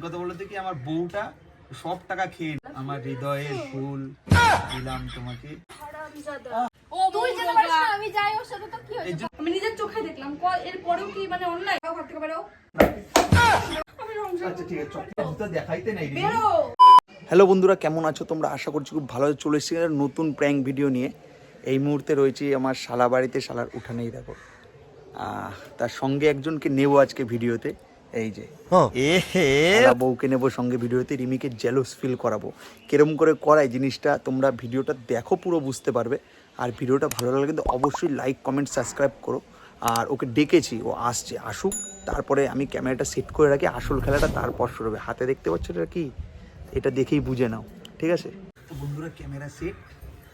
কথা বলতে কি আমার বউটা সব টাকা খেয়ে আমার হৃদয়ের ফুল দিলাম তোমাকে। আমি নিজের চোখে দেখলাম কি মানে অন্যায়? ঘর থেকে বেরো আচ্ছা ঠিক আছে দেখাইতে নাই হ্যালো বন্ধুরা কেমন আছো তোমরা? আশা করছি খুব ভালো চলে এসেছি নতুন প্র্যাঙ্ক ভিডিও নিয়ে। এই মুহূর্তে রয়েছি আমার শালা বাড়িতে শালার উঠানেই দেখো। আহ, তার সঙ্গে একজনকে নেব আজকে ভিডিওতে এই যে। এ হে। বউকে নেব সঙ্গে ভিডিওতে রিমিকে জেলস ফিল করাবো। কিরম করে করায় জিনিসটা তোমরা ভিডিওটা দেখো পুরো বুঝতে পারবে। আর ভিডিওটা ভালো লাগলে কিন্তু অবশ্যই লাইক কমেন্ট সাবস্ক্রাইব করো। আর ওকে ডেকেছি ও আসছে আসুক। তারপরে আমি ক্যামেরাটা সেট করে রাখি আসল খেলাটা তারপর শুরু হবে। হাতে দেখতে পাচ্ছ এটা কি? এটা দেখেই বুঝে নাও ঠিক আছে? বন্ধুরা ক্যামেরা সেট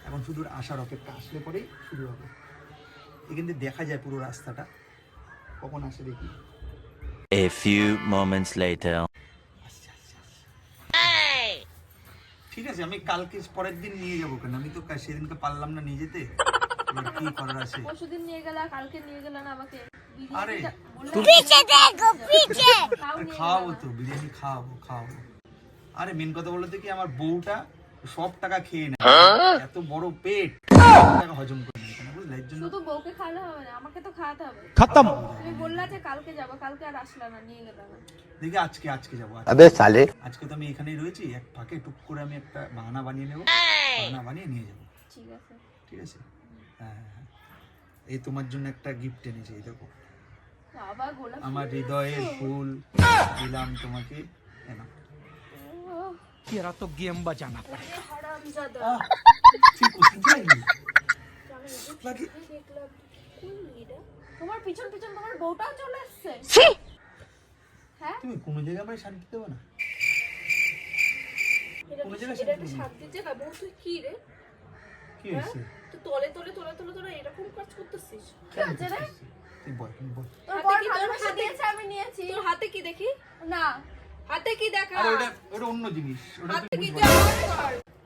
এখন শুধু আসার অপেক্ষা আসলে পরেই শুরু হবে। এখান থেকে দেখা যায় পুরো রাস্তাটা। কখন আসে দেখি। A few moments later. ঠিক আছে আমি কালকে পরের দিন নিয়ে যাব কেন? আমি তো সেদিনকে পারলাম না নিয়ে যেতে কি করার আছে? পরশুদিন নিয়ে গেলা কালকে নিয়ে গেলা না আমাকে? আরে, পিছে দেখো পিছে! খাওয়াবো তো বিরিয়ানি খাওয়াবো খাওয়াবো। আরে মেন কথা বলতে কি আমার বউটা সব টাকা খেয়ে নেয়। এত বড় পেট। হজম করে। এর জন্য শুধু বউকে খাওয়ালে হবে না আমাকে তো খাওয়াতে হবে খতম তুমি বললা যে কালকে যাবো কালকে আর আসলা না নিয়ে গেলা না দেখি আজকে আজকে যাবো আবে সালে আজকে তো আমি এখানেই রয়েছি এক ফাঁকে টুক করে আমি একটা বাহানা বানিয়ে নেবো বাহানা বানিয়ে নিয়ে যাবো ঠিক আছে ঠিক আছে হ্যাঁ হ্যাঁ, হ্যাঁ। এই তোমার জন্য একটা গিফট এনেছি এই দেখো বাবা গোলাপ আমার হৃদয়ের ফুল দিলাম তোমাকে এনা तेरा तो गेम बजाना पड़ेगा লাগে তোমার পিছন পিছন তোমার বউটাও চলে এসছে। হ্যাঁ? তুমি কোনো জায়গায় আমায় শান্তি দেবো না? কোনো কি- জায়গায় শান্তি। জায়গা বউ তুই কি রে? কি হয়েছে? তো তলে তলে তলে তলে তলে এরকম কাজ করতেছিস? কেন হয়েছে রে? তুই বল বল। তোর হাতে কি- আমি নিয়েছি। তোর হাতে কি দেখি? না। হাতে কি দেখা? আরে ওটা ওটা অন্য জিনিস। ওটা হাতে তুই কি।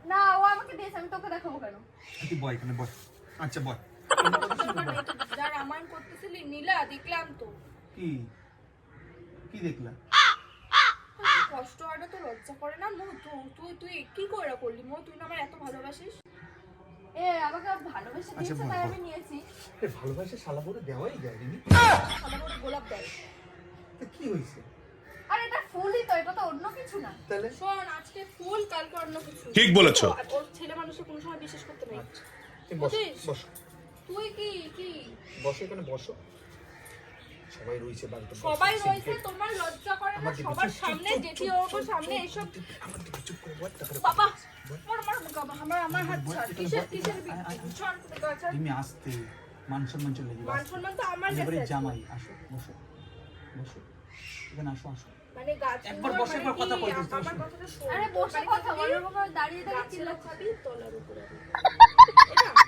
না ও আমাকে দিয়েছে আমি তোকে দেখাবো কেন? তুই বল এখানে বল। আচ্ছা বল। আমার মেয়ে তো যা রামায়ণ করতেছিলি নীলা দেখলাম তো। কি? কি দেখলা? কষ্ট হওয়াটা তো লজ্জা করে না? মো তুই তুই তুই কি করে করলি? মো তুই আমার এত ভালোবাসিস? এ আমাকে ভালোবেসে দিয়েছে তাই আমি নিয়েছি। আরে ভালোবাসা শালা বলে দেওয়াই যায় রিমি আমার ওর গোলাপ দেয়। তা কি হয়েছে আর এটা ফুলই তো এটা তো অন্য কিছু না। তাহলে? শোন আজকে ফুল কালকে অন্য কিছু। ঠিক বলেছ। ওর ছেলে মানুষের কোনো সময় বিশ্বাস করতে নেই। তুমি বসো বসো। তুই কি কি? বসো এখানে বসো। সবাই রয়েছে বাড়িতে সবাই রয়েছে তোমার লজ্জা করে না সবার সামনে চুপ, ওর সামনে এসব আমার দিকে চুপ করে বল, তারপরে বাবা আমার আমার বাবা আমার আমার হাত ছাড় কিসের কিসের। ছাড় ছাড় আসতে মান সম্মান চলে যাবে মান সম্মান তো আমার কাছে জামাই আসো বসো বসো। এখানে আসো আসো। মানে গাছ একবার বসে মানে একবার কথা কি? কইতেছ, আমার কথাটা শোন। আরে বসে কথা খাবি, বাবা দাঁড়িয়ে দাঁড়িয়ে গাছেরও চিল্লাচ্ছি। খাবি তলার উপরে এটা?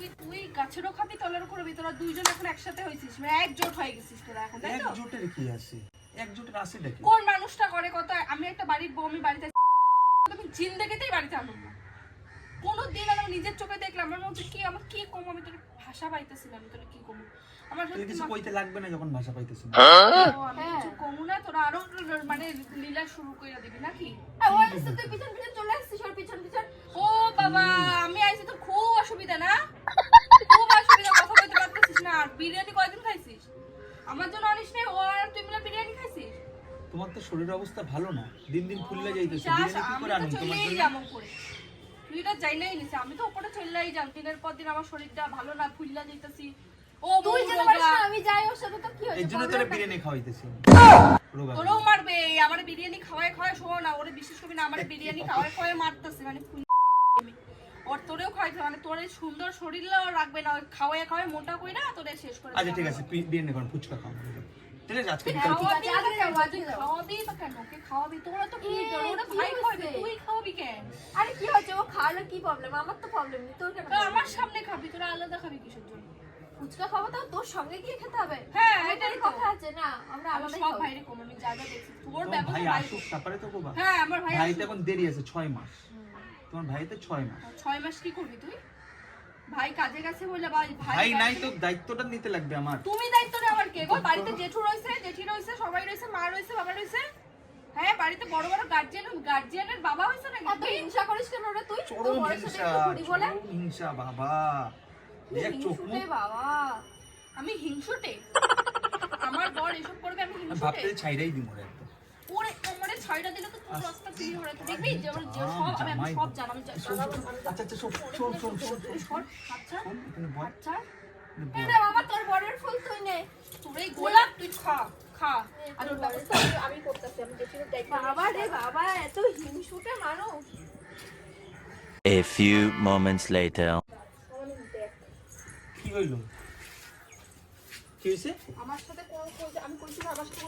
তুই তুই গাছেরও খাবি তলার উপরে খাবি তোরা দুইজন এখন একসাথে হয়েছিস মানে একজোট হয়ে গেছিস তোরা এখন তাই তো? একজোটের কি আছে? একজোটের আছে নাকি কোন মানুষটা করে কত? আমি একটা বাড়ির বউ আমি বাড়িতে আমি জিন্দেগিতেই বাড়িতে আনব না কোনো দিন আমি নিজের চোখে দেখলাম আমার মধ্যে কি আমার কি কম? আমি তোর ভাষা পাইতেছিলাম আমি তোর কি কম? আমার তুই সত্যি কিছু কইতে লাগবে না যখন ভাষা পাইতেছিস? ও, আমি কিছু কমু না তোরা আরও মানে লীলা শুরু করে দিবি নাকি? এই, ও এসে তুই পিছন পিছন চলে আসছিস ওর পিছন পিছন। ও বাবা আমি আইছি তোর খুব অসুবিধা না? আর বিরিয়ানি কয়দিন খাইছিস? আমার জন্য আনিস নাই ও আর তুই মিলে বিরিয়ানি খাইছিস? তোমার তো শরীরের অবস্থা ভালো না দিন দিন ফুললে যাইতেছে বিরিয়ানি কি করে তো আনুন তোমার জন্য? তুই এটা যাইলেই নিছে আমি তো ওপরে চলেই যাম দিনের পর দিন আমার শরীরটা ভালো না ফুললা যাইতাছি। ও তুই যেতে পারিস না আমি যাই ওর সাথে তো কি এর হয়েছে জন্য তোরা বিরিয়ানি খাওয়াইতেছি তোরও মারবে আমার বিরিয়ানি খাওয়ায় খাওয়ায় শোনো না ওরে বিশেষ করে না আমার বিরিয়ানি খাওয়ায় খাওয়ায় মারতেছে মানে ওর তোরেও খাওয়াইতে মানে তোর এই সুন্দর রাখবে না ওই খাওয়ায় খাওয়ায় মোটা কই না তোরে শেষ করে আচ্ছা ঠিক আমার। আছে ফুচকা খাও ঠিক আছে আজকে বিকালে। ঠিক আছে, আজকে যাব, আজকে তুই যাব। খাওয়াবি তো কেন? ওকে খাওয়াবি তোরা তো কি ওরা ভাই খাওয়াবি তুই খাওয়াবি কেন? আরে কি হয়েছে? ও খাওয়ালে কি প্রবলেম আমার তো প্রবলেম নেই তোর কেন আমার সামনে খাবি তোরা আলাদা খাবি কিসের জন্য? ফুচকা খাব তাও তোর সঙ্গে গিয়ে খেতে হবে? হ্যাঁ, এটাই তো তো। কথা আছে না আমরা আমি আলাদাই সব ভাইরে কম আমি যা যা দেখছি তোর তোমার ব্যবহার ভাই ভাই। আসুক তারপরে তো কোবা হ্যাঁ আমার ভাই ভাই তো এখন দেরি আছে ছয় মাস। তোমার ভাইতে ছয় মাস। ছয় মাস কি করবি তুই? ভাই কাজে গেছে বলে ভাই ভাই নাই বাড়িতে- তো দায়িত্বটা নিতে লাগবে আমার। তুমি দায়িত্ব নেই আমার কে গো? বাড়িতে জেঠু রয়েছে জেঠি রয়েছে সবাই রয়েছে মা রয়েছে বাবা রয়েছে। বাড়িতে বড় বড় গার্জিয়ান গার্জিয়ানের বাবা হয়েছে না এত হিংসা করিস কেন রে তুই? চরম সাথে হিংসা একটু বলে? হিংসা বাবা। দেখ চোখ মুখ। বাবা। আমি হিংসুটে। আমার বর এসব করবে আমি হিংসুটে। ভাবতে ছাইরাই মোরে একদম ওরে কোমরে ছয়টা দিলে তো তোর রাস্তা ক্লিয়ার হয়ে যাবে। দেখবি? যে আমার যে সব আমি আমি সব জানি আমি শোন, শোন, আচ্ছা আচ্ছা শোন শোন শোন শোন শোন, শোন আচ্ছা শোন, এখানে বল, আচ্ছা। এখানে বল। তোর বরের ফুল তুই নে। তোর এই গোলাপ তুই খা খা। আর ওর আমি- আমি করতেছি আমি জেঠির দেখি। বাবা রে বাবা এত হিংসুটে মানুষ। A few moments later. কি হইল? কি হয়েছে আমার সাথে কোন কইছে আমি কইছি আমার সাথে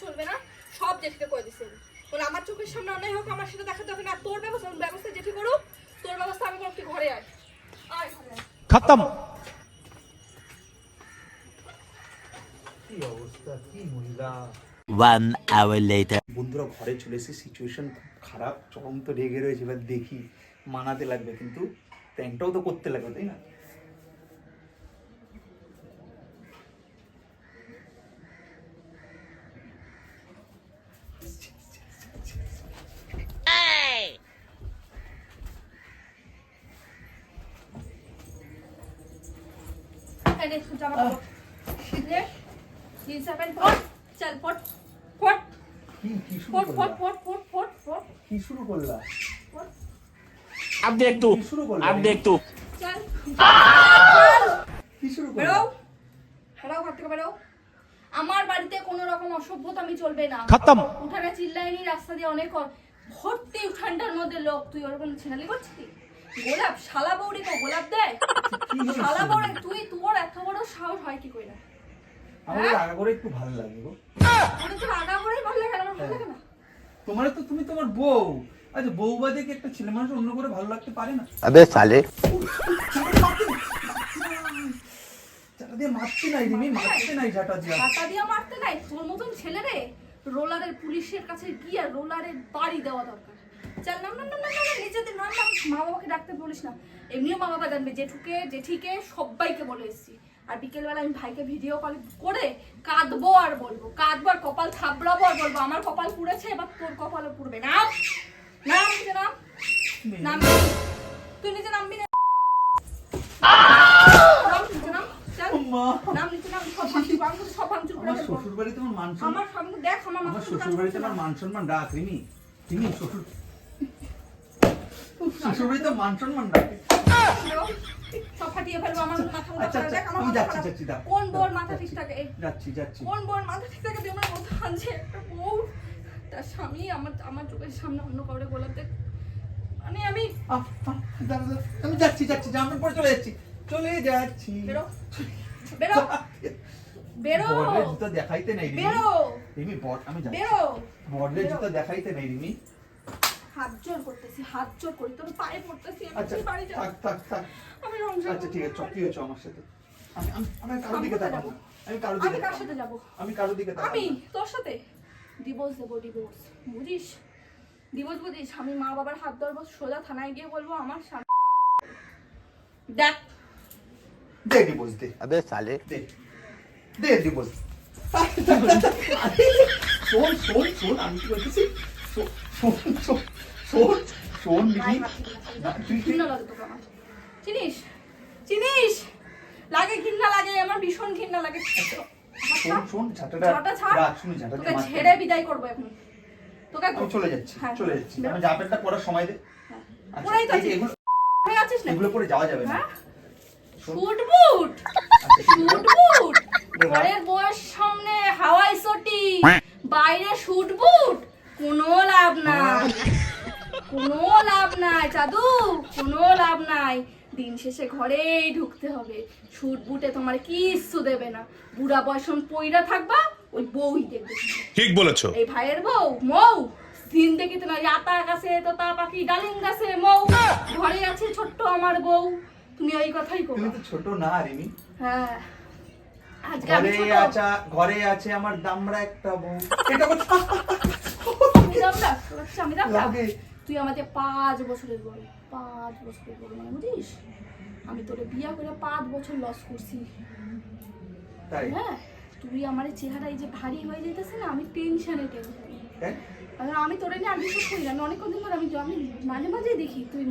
চলবে না? সব জেঠিকে করে দিছি। বলে আমার চোখের সামনে অন্যায় হোক আমার সাথে দেখাতে হবে না। তোর ব্যবস্থা ব্যবস্থা জেঠি করুক তোর ব্যবস্থা আমি করছি ঘরে আয়। খতম। বন্ধুরা ঘরে চলে এসে সিচুয়েশন খুব খারাপ চরম তো রেগে রয়েছে এবার দেখি মানাতে লাগবে কিন্তু প্যান্টটাও তো করতে লাগবে তাই না? এই নে, জামা কাপড়। নে, জিন্স আর প্যান্ট পর। চল, পর। পর, কি কি শুরু পর, পর, করলা পর, পর, পর, পর। কি শুরু করলা अब देख तू কি শুরু করলা अब देख तू চল। কি শুরু করলা বেরো। বেরো, ঘর থেকে বেরো। আমার বাড়িতে কোনো রকম অসভ্যতা আমি চলবে না खत्म উঠানে চিল্লাইনি রাস্তা দিয়ে অনেক অ- ভর্তি উঠানটার মধ্যে লোক তুই ওরকম ছেনালি করছিস কি? গোলাপ শালা বৌড়ি তো গোলাপ দেয়? শালা বৌড়ি তুই তোর এত বড় সাহস হয় কি কইরা আমার আগা করে হ্যাঁ? একটু ভালো লাগে গো। আমার তো আগা করে ভালো হ্যাঁ। লাগে না। তোমার তো তুমি তোমার বউ। আচ্ছা বউ বাদে কি একটা ছেলে মানুষ অন্য করে ভালো লাগতে পারে না? আবে সালে। ছেলে রে? রোলারের পুলিশের কাছে গিয়ে রোলারের বাড়ি দেওয়া দরকার। চল নাম নাম নাম নাম নিচে দিন নাম মা বাবাকে ডাকতে বলিস না। এমনিও মা বাবা জানবে জেঠুকে জেঠিকে সবাইকে বলে এসেছি। আর বিকেলবেলা আমি ভাইকে ভিডিও কল করে কাঁদবো আর বলব। কাঁদবো আর কপাল থাবড়াবো আর বলব আমার কপাল পুড়েছে এবার তোর কপালও পুড়বে। নাম নাম নিচে নাম। নাম। তুই নিচে নামবি না আমার শ্বশুর বাড়িতে আমার মান সম্মান মান রিমি। রিমি শ্বশুর শ্বশুর বাড়িতে মান সম্মান ডাক সব ফাটিয়ে ফেলব আমার মাথা মাথা দেখ আমার আমি যাচ্ছি, যাচ্ছি, দাও। কোন বোর মাথা ঠিক থাকে যাচ্ছি যাচ্ছি। কোন বোর মাথা ঠিক থাকে দিয়ে আমার মাথা আনছে একটা বউ। তার স্বামী আমার আমার চোখের সামনে অন্য কাউরে গোলাপ মানে আমি আহ, আহ, দাঁড়া, দাঁড়া, আমি যাচ্ছি যাচ্ছি জামার পরে চলে যাচ্ছি। চলে যাচ্ছি। বেরো। বেরো। বেরো। জুতো দেখাইতে নাই রিমি। আমি যাচ্ছি। বেরো। জুতো দেখাইতে নাই রিমি। হাত জোর করতেছি হাত জোর করি তোর পায়ে পড়তেছি আমি আচ্ছা, বাড়ি যাব? আমি সংসার আচ্ছা ঠিক আছে চকি আমার সাথে? আমি আমি কারও দিকে তাকাবো? আমি কারও দিকে আমি কার সাথে যাব? আমি কারও দিকে তাকাবো আমি তোর সাথে? ডিভোর্স দেবো ডিভোর্স বুঝিস? ডিভোর্স বুঝিস? আমি মা বাবার হাত ধরবো সোজা থানায় গিয়ে বলব আমার স্বামী দেখ। দে ডিভোর্স দে। আবে সালে। দে। দে ডিভোর্স শোন শোন শোন আমি কি বলতেছি? শোন শোন শোন। শোন শোন না, না, চিনিস? চিনিস? লাগে ঘৃণা লাগে আমার ভীষণ ঘৃণা লাগে। শোন শোন ঝাঁটাটা রাখ শুনি ঝাঁটা তোকে ছেড়ে বিদায় করব এখন। তোকে চলে যাচ্ছি হ্যাঁ, চলে যাচ্ছি। আমি জাপেরটা পড়ার সময় দে। হ্যাঁ। আচ্ছা, তো আছিস। এগুলো হয়ে আছিস না এগুলো পরে যাওয়া যাবে না। হ্যাঁ। শুট বুট। আচ্ছা, শুট বুট। ঘরের বউয়ের সামনে হাওয়াই সটি। বাইরে শুট বুট। কোনো লাভ নাই কোনো লাভ নাই চাদু কোনো লাভ নাই। দিন শেষে ঘরেই ঢুকতে হবে। শুট বুটে তোমার কিচ্ছু দেবে না। বুড়া বয়সন পইরা থাকবা ওই বউই দেখবে। ঠিক বলেছ। এই ভাইয়ের বউ মৌ দিন দেখিতে না আতা গাছে তো তা পাখি ডালিম গাছে মৌ। ঘরে আছে ছোট্ট আমার বউ। তুমি ওই কথাই করো তুমি তো ছোট না রিমি। হ্যাঁ। আজকে আমি ঘরে ছোট। আছে ঘরে আছে আমার দামড়া একটা বউ। এটা কথা আমি দামড়া? আমি দামড়া? তুই আমাদের পাঁচ বছরের বড় পাঁচ বছরের বড় মানে বুঝিস? আমি তোরে বিয়া করে পাঁচ বছর লস করছি। হ্যাঁ তুই আমার চেহারা এই যে ভারী হয়ে যেতেছে না আমি টেনশনে টেনশনে হ্যাঁ? আমি তোরে নিয়ে আর বিশ্বাস করি না। আমি অনেক ধরে আমি আমি মাঝে মাঝে দেখি তুই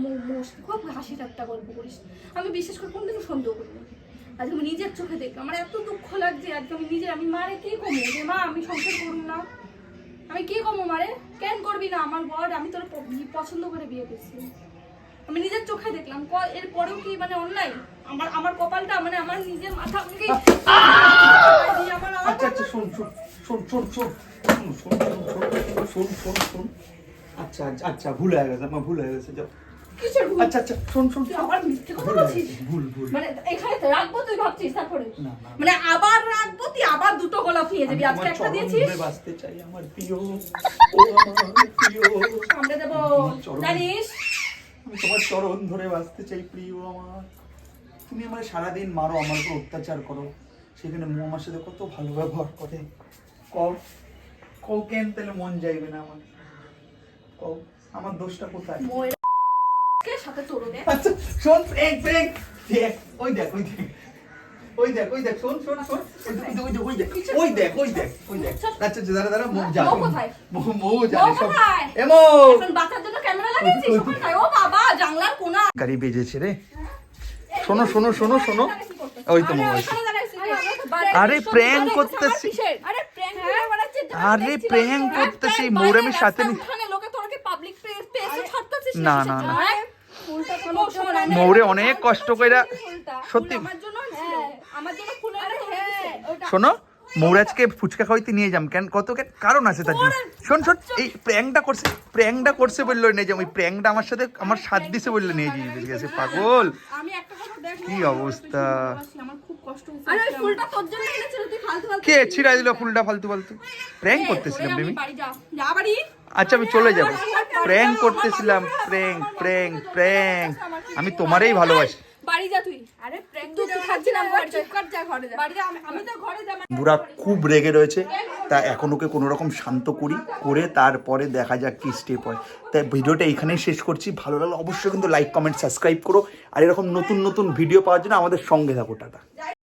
খুব হাসি ঠাট্টা গল্প করিস। আমি বিশেষ করে কোনদিনও সন্দেহ করি না আজকে আমি নিজের চোখে দেখি আমার এত দুঃখ লাগছে আজকে আমি নিজে আমি মারে কি কমো? যে মা আমি সংসার করুন না। আমি কি কমো মারে কেন করবি না আমার বর আমি তোর পছন্দ করে বিয়ে করছি আমি নিজের চোখে দেখলাম এর পরেও কি মানে অনলাইন আমার আমার কপালটা মানে আমার নিজের মাথা আমি আচ্ছা আচ্ছা শোন শোন শোন শোন শোন শোন শোন শোন শোন শোন শোন আচ্ছা আচ্ছা আচ্ছা ভুল হয়ে গেছে আমার ভুল হয়ে গেছে যাও কিসের ভুল? আচ্ছা আচ্ছা শোন শোন তুই আবার মিথ্যে কথা বলছিস? ভুল ভুল। মানে এখানে তো রাখব তুই ভাবছিস তারপরে। মানে আবার রাখব তুই আবার দুটো গোলাপ যাবি আজকে একটা দিয়েছিস? বাঁচতে চাই আমার প্রিয়। ও আমার প্রিয়। সামনে দেবো জানিস? আমি তোমার চরণ ধরে বাঁচতে চাই প্রিয় আমার। তুমি আমার সারাদিন মারো আমার উপর অত্যাচার করো। সেখানে মু আমার সাথে কত ভালো ব্যবহার করে। কও কও কেন তাহলে মন যাইবে না আমার? কও আমার দোষটা কোথায়? কে সাথে আচ্ছা শোন ব্রেক ব্রেক দেখ ওই দেখ ওই দেখ। ওই দেখ ওই দেখ শোন শোন শোন। ওই দেখ, ওই দেখ ওই দেখ ওই দেখ ওই দেখ আচ্ছা আচ্ছা দাঁড়া দাঁড়া মৌ যা মৌ। কোথায়? মৌ মৌ মৌ সব কোথায়? এমো এখন বাচ্চার জন্য ক্যামেরা লাগিয়েছিস? ওখানে ও বাবা জানলার কোনা। গাড়ি বেজেছে রে। শোনো শোনো শোনো শোনো। ওই তো মৌ। আরে প্র্যাঙ্ক করতেছি। আরে প্র্যাঙ্ক করে বেড়াচ্ছে আরে প্র্যাঙ্ক করতেছি মৌরামের সাথে নি- লোকে তোরকে পাবলিক প্লেসে ছাড়তেছিস না, না, না। মৌরে অনেক কষ্ট কইরা সত্যি। শোনো মৌরাজকে ফুচকা খাওয়াইতে নিয়ে যাম। কেন কত কারণ আছে তার জন্য। শোন শোন এই প্র্যাংটা করছে প্র্যাংটা করছে বলল নিয়ে যাম ওই প্র্যাংটা আমার সাথে আমার সাথ দিছে বলল নিয়ে যাই বুঝে গেছে পাগল। কি অবস্থা? কে ছিড়াই দিল ফুলটা ফালতু ফালতু? প্র্যাং করতেছিলাম বেবি আচ্ছা আমি চলে যাব। প্র্যাং করতেছিলাম প্র্যাং প্র্যাং প্র্যাং। আমি তোমারই ভালোবাসি। বাড়ি যা তুই। আরে তুই তুই তুই না বাড়ি যা। চুপ কর যা ঘরে যা। বাড়ি যা আমি- আমি তো ঘরে যা বুড়া খুব রেগে রয়েছে। তা এখন ওকে কোনো রকম শান্ত করি করে তারপরে দেখা যাক কি স্টেপ হয়। তাই ভিডিওটা এখানেই শেষ করছি। ভালো লাগলে অবশ্যই কিন্তু লাইক কমেন্ট সাবস্ক্রাইব করো। আর এরকম নতুন নতুন ভিডিও পাওয়ার জন্য আমাদের সঙ্গে থাকো টাটা।